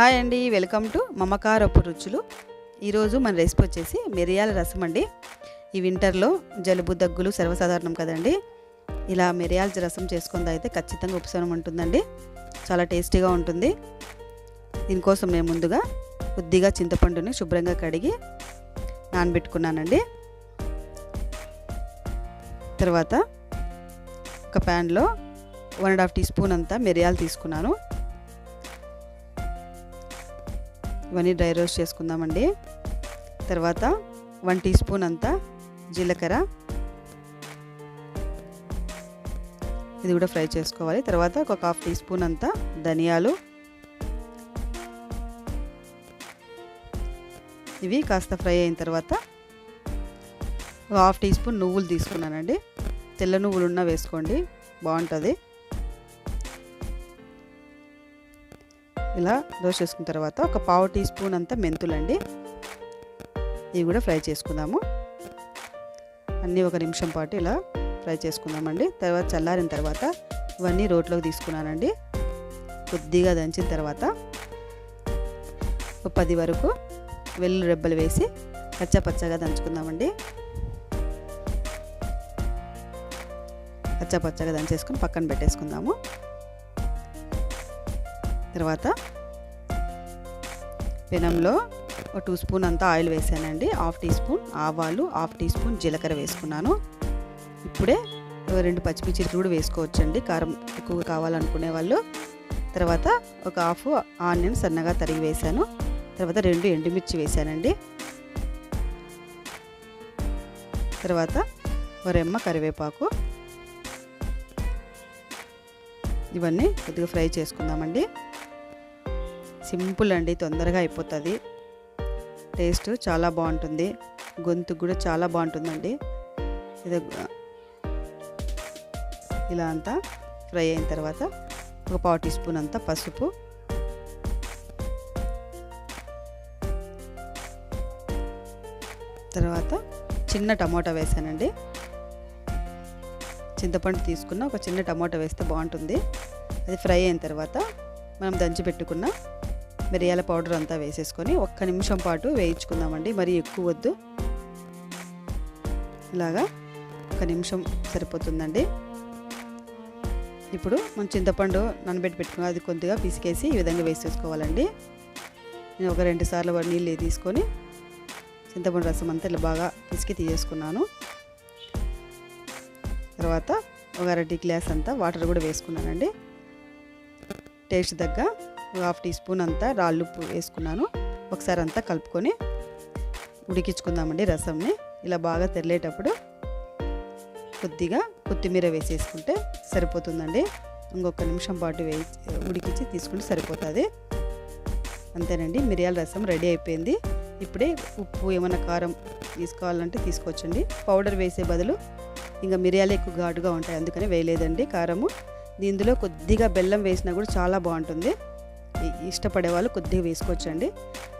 Hi అండి welcome to మమకారపు రుచులు. ఈరోజు మన రెసిపీ వచ్చేసి మిరియాల రసం అండి. ఈ వింటర్లో జలుబు దగ్గులు సర్వసాధారణం కదండి. ఇలా మిరియాల రసం చేసుకుందా అయితే ఖచ్చితంగా ఉపశమనం ఉంటుందండి. చాలా టేస్టీగా ఉంటుంది. దీనికోసం నేను ముందుగా కొద్దిగా చింతపండుని శుభ్రంగా కడిగి నానబెట్టుకున్నానండి. తర్వాత ఒక ప్యాన్లో one and half teaspoon అంతా మిరియాలు తీసుకున్నాను. ఇవన్నీ డ్రై రోస్ట్ చేసుకుందామండి. తర్వాత వన్ టీ స్పూన్ అంతా జీలకర్ర. ఇది కూడా ఫ్రై చేసుకోవాలి. తర్వాత ఒక హాఫ్ టీ స్పూన్ అంతా ధనియాలు. ఇవి కాస్త ఫ్రై అయిన తర్వాత ఒక హాఫ్ టీ స్పూన్ నువ్వులు తీసుకున్నానండి. తెల్ల నువ్వులు ఉన్నా వేసుకోండి. బాగుంటుంది. ఇలా రోస్ట్ చేసుకున్న తర్వాత ఒక పావు టీ స్పూన్ అంతా మెంతులండి. ఇవి కూడా ఫ్రై చేసుకుందాము. అన్నీ ఒక నిమిషం పాటు ఇలా ఫ్రై చేసుకుందామండి. తర్వాత చల్లారిన తర్వాత ఇవన్నీ రోట్లోకి తీసుకున్నానండి. కొద్దిగా దంచిన తర్వాత ఒక పది వరకు వెల్లు రెబ్బలు వేసి పచ్చపచ్చగా దంచుకుందామండి. పచ్చ పచ్చగా దంచేసుకుని పక్కన పెట్టేసుకుందాము. తర్వాత పెనంలో ఒక టూ స్పూన్ అంతా ఆయిల్ వేసానండి. హాఫ్ టీ స్పూన్ ఆవాలు హాఫ్ టీ స్పూన్ జీలకర్ర వేసుకున్నాను. ఇప్పుడే రెండు పచ్చిమిర్చిలు కూడా వేసుకోవచ్చండి. కారం ఎక్కువ కావాలనుకునే వాళ్ళు. తర్వాత ఒక హాఫ్ ఆనియన్ సన్నగా తరిగి వేసాను. తర్వాత రెండు ఎండుమిర్చి వేసానండి. తర్వాత రెమ్మ కరివేపాకు. ఇవన్నీ కొద్దిగా ఫ్రై చేసుకుందామండి. సింపుల్ అండి తొందరగా అయిపోతుంది. టేస్ట్ చాలా బాగుంటుంది. గొంతు కూడా చాలా బాగుంటుందండి. ఇది ఇలా అంతా ఫ్రై అయిన తర్వాత ఒక పావు టీ స్పూన్ అంతా పసుపు. తర్వాత చిన్న టమోటా వేసానండి. చింతపండు తీసుకున్న ఒక చిన్న టమోటా వేస్తే బాగుంటుంది. అది ఫ్రై అయిన తర్వాత మనం దంచి పెట్టుకున్న మిరియాల పౌడర్ అంతా వేసేసుకొని ఒక్క నిమిషం పాటు వేయించుకుందామండి. మరి ఎక్కువ వద్దు. ఇలాగా ఒక నిమిషం సరిపోతుందండి. ఇప్పుడు మనం చింతపండు నానబెట్టి పెట్టుకుని అది కొద్దిగా పిసికేసి ఈ విధంగా వేసేసుకోవాలండి. నేను ఒక రెండు సార్లు నీళ్ళు తీసుకొని చింతపండు రసం అంతా ఇలా బాగా పిసికి తీసేసుకున్నాను. తర్వాత ఒక అరటి గ్లాస్ అంతా వాటర్ కూడా వేసుకున్నానండి. టేస్ట్ తగ్గ హాఫ్ టీ స్పూన్ అంతా రాళ్ళు వేసుకున్నాను. ఒకసారి అంతా కలుపుకొని ఉడికించుకుందామండి రసంని. ఇలా బాగా తెరలేటప్పుడు కొద్దిగా కొత్తిమీర వేసేసుకుంటే సరిపోతుందండి. ఇంకొక నిమిషం పాటు వేసి ఉడికించి తీసుకుంటే సరిపోతుంది. అంతేనండి మిరియాల రసం రెడీ అయిపోయింది. ఇప్పుడే ఉప్పు ఏమైనా కారం తీసుకోవాలంటే తీసుకోవచ్చండి. పౌడర్ వేసే బదులు ఇంకా మిరియాలు ఎక్కువ ఘాటుగా ఉంటాయి అందుకని వేయలేదండి కారము. ఇందులో కొద్దిగా బెల్లం వేసినా కూడా చాలా బాగుంటుంది. ఇష్టపడే వాళ్ళు కొద్దిగా వేసుకోవచ్చండి.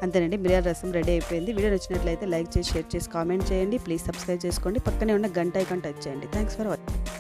అంతేనండి మిరియాల రసం రెడీ అయిపోయింది. వీడియో నచ్చినట్లయితే లైక్ చేసి షేర్ చేసి కామెంట్ చేయండి. ప్లీజ్ సబ్స్క్రైబ్ చేసుకోండి. పక్కనే ఉన్న గంట ఐకాన్ టచ్ చేయండి. Thanks for watching